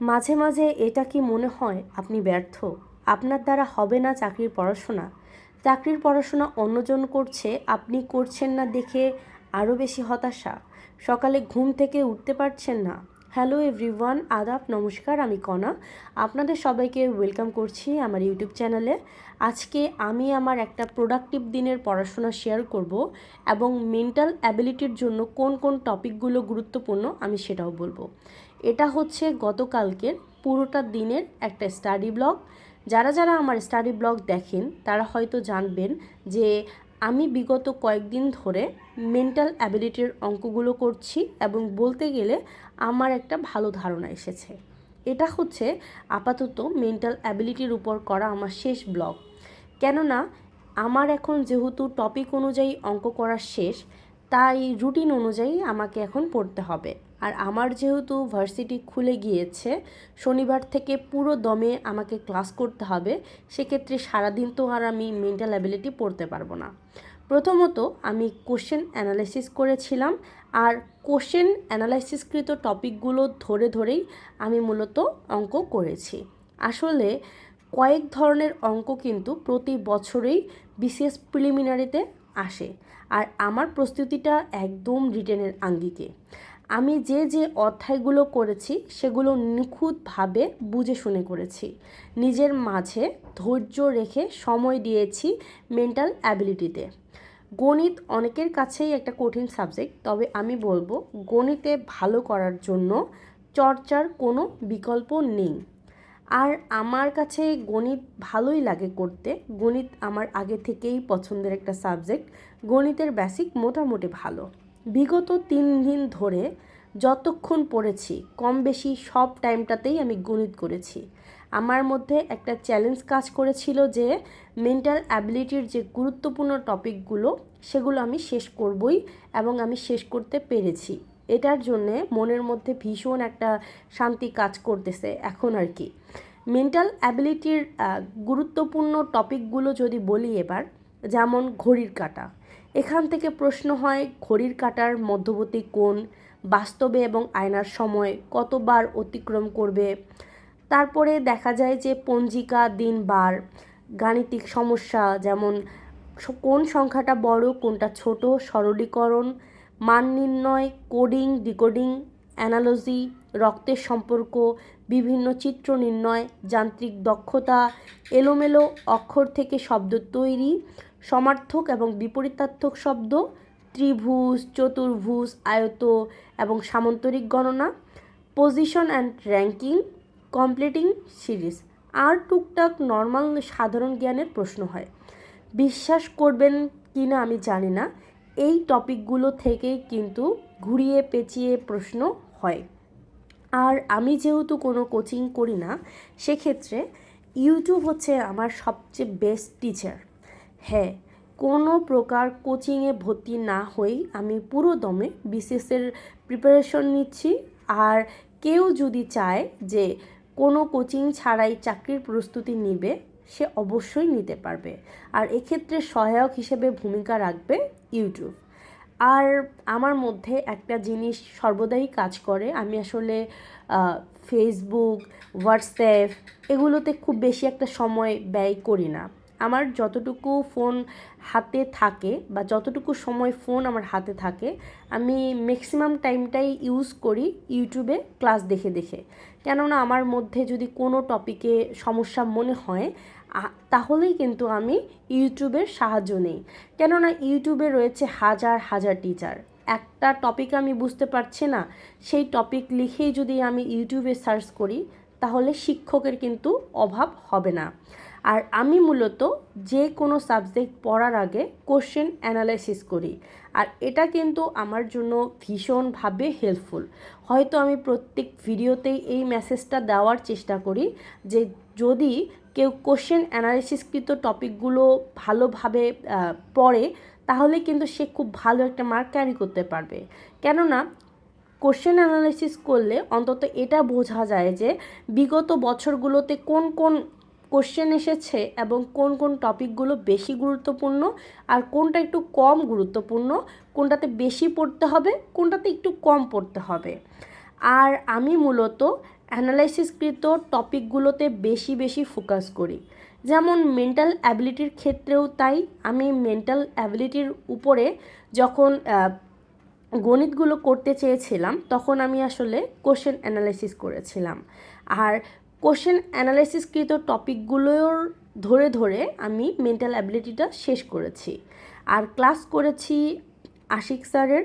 মাঝে মাঝে এটা কি মনে হয় আপনি ব্যর্থ? আপনার দ্বারা হবে না চাকরির পড়াশোনা। চাকরির পড়াশোনা অন্যজন করছে, আপনি করছেন না দেখে আরও বেশি হতাশা। সকালে ঘুম থেকে উঠতে পারছেন না। হ্যালো এভরিওয়ান, আদাব, নমস্কার, আমি কণা আপনাদের সবাইকে ওয়েলকাম করছি আমার ইউটিউব চ্যানেলে। আজকে আমি আমার একটা প্রোডাক্টিভ দিনের পড়াশোনা শেয়ার করব এবং মেন্টাল অ্যাবিলিটির জন্য কোন কোন টপিকগুলো গুরুত্বপূর্ণ আমি সেটাও বলব। এটা হচ্ছে গতকালকের পুরোটা দিনের একটা স্টাডি ব্লগ। যারা যারা আমার স্টাডি ব্লগ দেখেন, তারা হয়তো জানবেন যে আমি বিগত কয়েকদিন ধরে মেন্টাল অ্যাবিলিটির অঙ্কগুলো করছি এবং বলতে গেলে আমার একটা ভালো ধারণা এসেছে। এটা হচ্ছে আপাতত মেন্টাল অ্যাবিলিটির উপর করা আমার শেষ ব্লগ। কেননা, আমার এখন যেহেতু টপিক অনুযায়ী অঙ্ক করা শেষ, তাই রুটিন অনুযায়ী আমাকে এখন পড়তে হবে। আর আমার যেহেতু ভার্সিটি খুলে গিয়েছে, শনিবার থেকে পুরো দমে আমাকে ক্লাস করতে হবে, সেক্ষেত্রে সারাদিন তো আর আমি মেন্টাল অ্যাবিলিটি পড়তে পারব না। প্রথমত আমি কোশ্চেন অ্যানালাইসিস করেছিলাম, আর কোশ্চেন অ্যানালাইসিসকৃত টপিকগুলো ধরে ধরেই আমি মূলত অঙ্ক করেছি। আসলে কয়েক ধরনের অঙ্ক কিন্তু প্রতি বছরেই বিসিএস প্রিলিমিনারিতে আসে, আর আমার প্রস্তুতিটা একদম রিটেনের আঙ্গিকে। আমি যে যে অধ্যায়গুলো করেছি, সেগুলো নিখুঁতভাবে বুঝে শুনে করেছি। নিজের মাঝে ধৈর্য রেখে সময় দিয়েছি মেন্টাল অ্যাবিলিটিতে গণিত অনেকের কাছেই একটা কঠিন সাবজেক্ট তবে আমি বলব গণিতে ভালো করার জন্য চর্চার কোনো বিকল্প নেই। আর আমার কাছে গণিত ভালোই লাগে করতে। গণিত আমার আগে থেকেই পছন্দের একটা সাবজেক্ট গণিতের বেসিক মোটামুটি ভালো। বিগত তিন দিন ধরে যতক্ষণ পড়েছি কম বেশি সব টাইমটাতেই আমি গণিত করেছি। আমার মধ্যে একটা চ্যালেঞ্জ কাজ করেছিল যে মেন্টাল অ্যাবিলিটির যে গুরুত্বপূর্ণ টপিকগুলো, সেগুলো আমি শেষ করবই এবং আমি শেষ করতে পেরেছি। এটার জন্যে মনের মধ্যে ভীষণ একটা শান্তি কাজ করতেছে এখন আর কি। মেন্টাল অ্যাবিলিটির গুরুত্বপূর্ণ টপিকগুলো যদি বলি এবার, যেমন ঘড়ির কাটা। এখান থেকে প্রশ্ন হয়, ঘড়ির কাটার মধ্যবর্তী কোণ বাস্তবে এবং আয়নার সময় কতবার অতিক্রম করবে? তারপরে দেখা যায় যে পঞ্জিকা দিন বার গাণিতিক সমস্যা যেমন কোন সংখ্যাটা বড়, কোনটা ছোট, সরলীকরণ, মান নির্ণয়, কোডিং, ডিকোডিং, অ্যানালজি, রক্তের সম্পর্ক, বিভিন্ন চিত্র নির্ণয়, যান্ত্রিক দক্ষতা, এলোমেলো অক্ষর থেকে শব্দ তৈরি সমার্থক এবং বিপরীতার্থক শব্দ, ত্রিভুজ, চতুর্ভুজ, আয়ত এবং সামন্তরিক গণনা position and ranking completing series আর টুকটাক নর্মাল সাধারণ জ্ঞানের প্রশ্ন হয়। বিশ্বাস করবেন কি না আমি জানি না। এই টপিকগুলো থেকেই কিন্তু ঘুরিয়ে পেঁচিয়ে প্রশ্ন হয়। আর আমি যেহেতু কোনো কোচিং করি না, সেক্ষেত্রে ইউটিউব হচ্ছে আমার সবচেয়ে বেস্ট টিচার হ্যাঁ কোনো প্রকার কোচিংয়ে ভর্তি না হয়েই আমি পুরো দমে বিসিএসের প্রিপারেশন নিচ্ছি। আর কেউ যদি চায় যে কোনো কোচিং ছাড়াই চাকরির প্রস্তুতি নিবে, সে অবশ্যই নিতে পারবে। আর এক্ষেত্রে সহায়ক হিসেবে ভূমিকা রাখবে ইউটিউব। আর আমার মধ্যে একটা জিনিস সর্বদাই কাজ করে, আমি আসলে ফেসবুক হোয়াটসঅ্যাপ এগুলোতে খুব বেশি একটা সময় ব্যয় করি না। আমার যতটুকু ফোন হাতে থাকে বা যতটুকু সময় ফোন আমার হাতে থাকে, আমি ম্যাক্সিমাম টাইমটাই ইউজ করি ইউটিউবে ক্লাস দেখে দেখে। কেননা আমার মধ্যে যদি কোনো টপিকে সমস্যা মনে হয় তাহলেই কিন্তু আমি ইউটিউবের সাহায্য নেই। কেননা ইউটিউবে রয়েছে হাজার হাজার টিচার একটা টপিক আমি বুঝতে পারছি না, সেই টপিক লিখেই যদি আমি ইউটিউবে সার্চ করি, তাহলে শিক্ষকের কিন্তু অভাব হবে না। আর আমি মূলত যে কোনো সাবজেক্ট পড়ার আগে কোশ্চেন অ্যানালাইসিস করি। আর এটা কিন্তু আমার জন্য ভীষণভাবে হেল্পফুল হয়তো আমি প্রত্যেক ভিডিওতেই এই মেসেজটা দেওয়ার চেষ্টা করি যে যদি কেউ কোশ্চেন অ্যানালিসিসকৃত টপিকগুলো ভালোভাবে পড়ে, তাহলে কিন্তু সে খুব ভালো একটা মার্ক ক্যারি করতে পারবে। কেননা কোশ্চেন অ্যানালাইসিস করলে অন্তত এটা বোঝা যায় যে বিগত বছরগুলোতে কোন কোন কোশ্চেন এসেছে এবং কোন কোন টপিকগুলো বেশি গুরুত্বপূর্ণ আর কোনটা একটু কম গুরুত্বপূর্ণ, কোনটাতে বেশি পড়তে হবে, কোনটাতে একটু কম পড়তে হবে। আর আমি মূলত অ্যানালাইসিসকৃত টপিকগুলোতে বেশি বেশি ফোকাস করি। যেমন মেন্টাল অ্যাবিলিটির ক্ষেত্রেও তাই, আমি মেন্টাল অ্যাবিলিটির উপরে যখন গণিতগুলো করতে চেয়েছিলাম, তখন আমি আসলে কোশ্চেন অ্যানালাইসিস করেছিলাম। আর কোশ্চেন অ্যানালাইসিসকৃত টপিকগুলোর ধরে ধরে আমি মেন্টাল অ্যাবিলিটিটা শেষ করেছি। আর ক্লাস করেছি আশিক স্যারের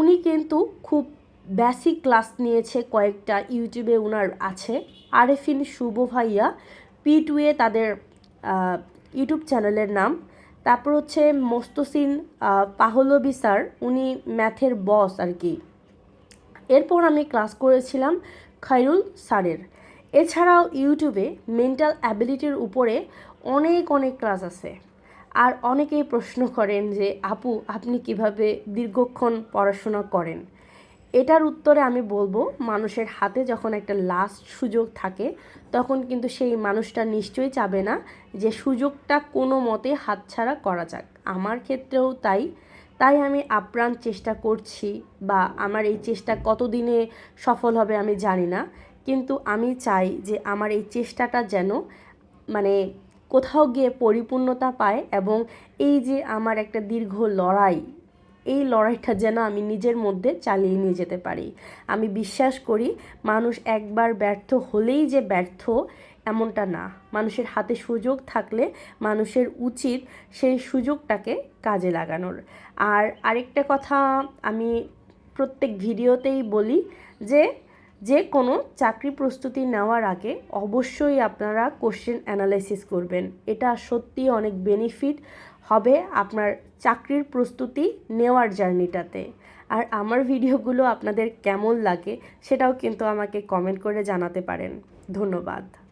উনি কিন্তু খুব বেসিক ক্লাস নিয়েছে কয়েকটা ইউটিউবে ওনার আছে। আরেফিন শুভ ভাইয়া পি টুয়ে তাদের ইউটিউব চ্যানেলের নাম। তারপর হচ্ছে মস্তসিন পাহলবি স্যার উনি ম্যাথের বস আর কি। এরপর আমি ক্লাস করেছিলাম খাইরুল স্যারের। এছাড়াও ইউটিউবে মেন্টাল অ্যাবিলিটির উপরে অনেক অনেক ক্লাস আছে। আর অনেকেই প্রশ্ন করেন যে, আপু, আপনি কীভাবে দীর্ঘক্ষণ পড়াশোনা করেন? এটার উত্তরে আমি বলব, মানুষের হাতে যখন একটা লাস্ট সুযোগ থাকে, তখন কিন্তু সেই মানুষটা নিশ্চয়ই চাবে না যে, সুযোগটা কোনো মতে হাতছাড়া করা যাক। আমার ক্ষেত্রেও তাই। তাই আমি আপ্রাণ চেষ্টা করছি বা আমার এই চেষ্টা কতদিনে সফল হবে আমি জানি না। কিন্তু আমি চাই যে আমার এই চেষ্টাটা যেন মানে কোথাও গিয়ে পরিপূর্ণতা পায় এবং এই যে আমার একটা দীর্ঘ লড়াই, এই লড়াইটা যেন আমি নিজের মধ্যে চালিয়ে নিয়ে যেতে পারি। আমি বিশ্বাস করি মানুষ একবার ব্যর্থ হলেই যে ব্যর্থ এমনটা না। মানুষের হাতে সুযোগ থাকলে মানুষের উচিত সেই সুযোগটাকে কাজে লাগানোর। আর আরেকটা কথা আমি প্রত্যেক ভিডিওতেই বলি যে যে কোনো চাকরি প্রস্তুতি নেওয়ার আগে অবশ্যই আপনারা কোশ্চেন অ্যানালাইসিস করবেন। এটা সত্যি অনেক বেনিফিট হবে আপনার চাকরির প্রস্তুতি নেওয়ার জার্নিটাতে আর আমার ভিডিওগুলো আপনাদের কেমন লাগে সেটাও কিন্তু আমাকে কমেন্ট করে জানাতে পারেন। ধন্যবাদ।